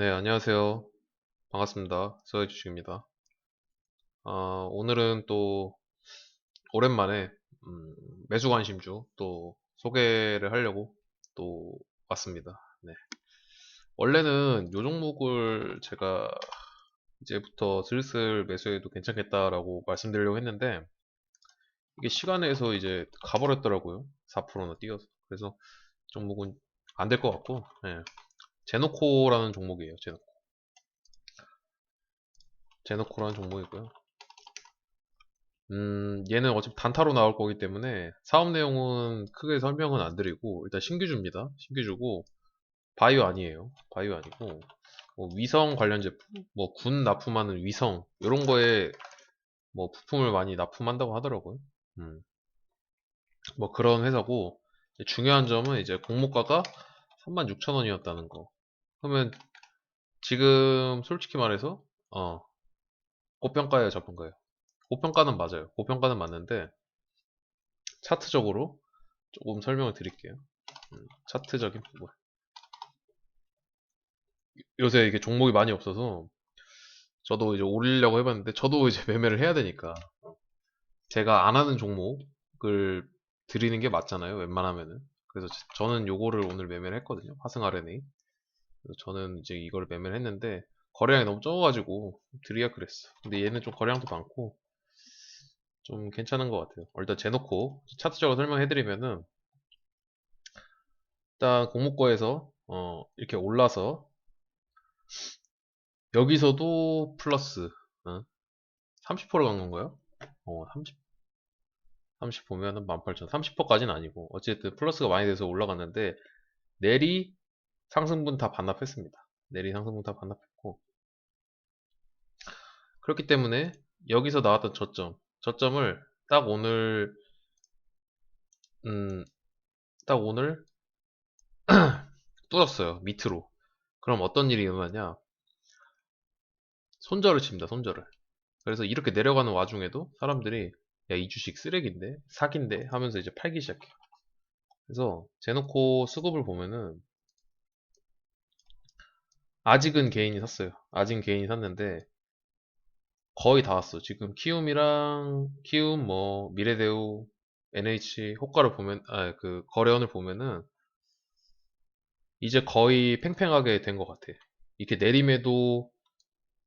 네, 안녕하세요. 반갑습니다. 서해 주식입니다. 아, 오늘은 또 오랜만에 음, 매수 관심주 또 소개를 하려고 또 왔습니다. 네. 원래는 요 종목을 제가 이제부터 슬슬 매수해도 괜찮겠다라고 말씀드리려고 했는데 이게 시간에서 이제 가버렸더라고요. 4%나 뛰어서. 그래서 종목은 안 될 것 같고 네. 제노코라는 종목이에요. 제노코. 제노코라는 종목이고요. 음, 얘는 어차피 단타로 나올 거기 때문에 사업 내용은 크게 설명은 안 드리고 일단 신규주입니다. 신규주고 바이오 아니에요. 바이오 아니고 뭐 위성 관련 제품, 뭐 군 납품하는 위성 이런 거에 뭐 부품을 많이 납품한다고 하더라고요. 음. 뭐 그런 회사고 중요한 점은 이제 공모가가 36,000원이었다는 거. 그러면 지금 솔직히 말해서 어 고평가예요, 저평가예요. 고평가는 맞아요. 고평가는 맞는데 차트적으로 조금 설명을 드릴게요. 음, 차트적인 부분. 요새 이게 종목이 많이 없어서 저도 이제 올리려고 해봤는데 저도 이제 매매를 해야 되니까 제가 안 하는 종목을 드리는 게 맞잖아요. 웬만하면은. 그래서 저는 요거를 오늘 매매를 했거든요. 화승 RNA. 저는 이제 이걸 매매를 했는데 거래량이 너무 적어가지고 드리야 그랬어. 근데 얘는 좀 거래량도 많고 좀 괜찮은 것 같아요. 일단 재놓고 차트적으로 설명해드리면은 일단 공모거에서 어 이렇게 올라서 여기서도 플러스 어? 30%간 건가요? 어, 30, 30 보면은 18,000, 30%까지는 아니고 어쨌든 플러스가 많이 돼서 올라갔는데 내리 상승분 다 반납했습니다. 내리 상승분 다 반납했고. 그렇기 때문에 여기서 나왔던 저점 저점을 딱 오늘 음, 딱 오늘 뚫었어요 밑으로. 그럼 어떤 일이 일어나냐? 손절을 칩니다 손절을. 그래서 이렇게 내려가는 와중에도 사람들이 야 이 주식 쓰레기인데? 사기인데? 하면서 이제 팔기 시작해요. 그래서 제놓고 수급을 보면은 아직은 개인이 샀어요 아직은 개인이 샀는데 거의 다 왔어. 지금 키움이랑 키움 뭐 미래대우 NH 호가를 보면 아 그 거래원을 보면은 이제 거의 팽팽하게 된 것 같아. 이렇게 내림에도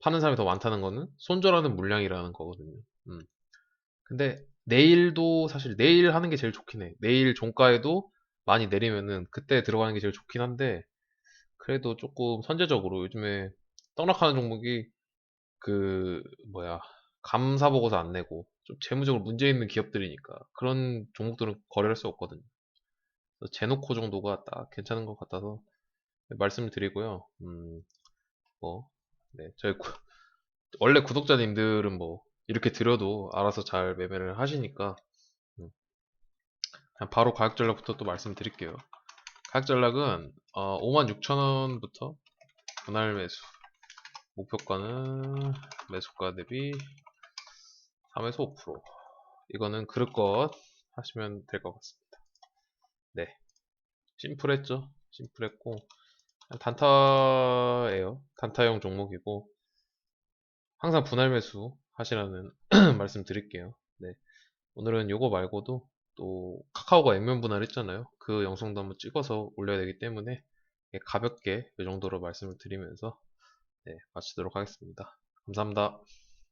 파는 사람이 더 많다는 거는 손절하는 물량이라는 거거든요. 음. 근데 내일도 사실 내일 하는 게 제일 좋긴 해. 내일 종가에도 많이 내리면은 그때 들어가는 게 제일 좋긴 한데 그래도 조금 선제적으로 요즘에 떡락하는 종목이 그 뭐야 감사 보고서 안 내고 좀 재무적으로 문제 있는 기업들이니까 그런 종목들은 거래할 수 없거든요. 제노코 정도가 딱 괜찮은 것 같아서 말씀을 드리고요. 음, 뭐, 네, 저희 구, 원래 구독자님들은 뭐 이렇게 드려도 알아서 잘 매매를 하시니까 음, 바로 가격 전략부터 또 말씀드릴게요. 가격 전략은 어, 56,000원부터 분할 매수. 목표가는 매수가 대비 3에서 5% 이거는 그릇것 하시면 될 것 같습니다. 네. 심플했죠? 심플했고 단타예요. 단타형 종목이고 항상 분할 매수 하시라는 말씀 드릴게요. 네. 오늘은 요거 말고도 또 카카오가 액면 분할 했잖아요 그 영상도 한번 찍어서 올려야 되기 때문에 가볍게 이 정도로 말씀을 드리면서 네, 마치도록 하겠습니다. 감사합니다.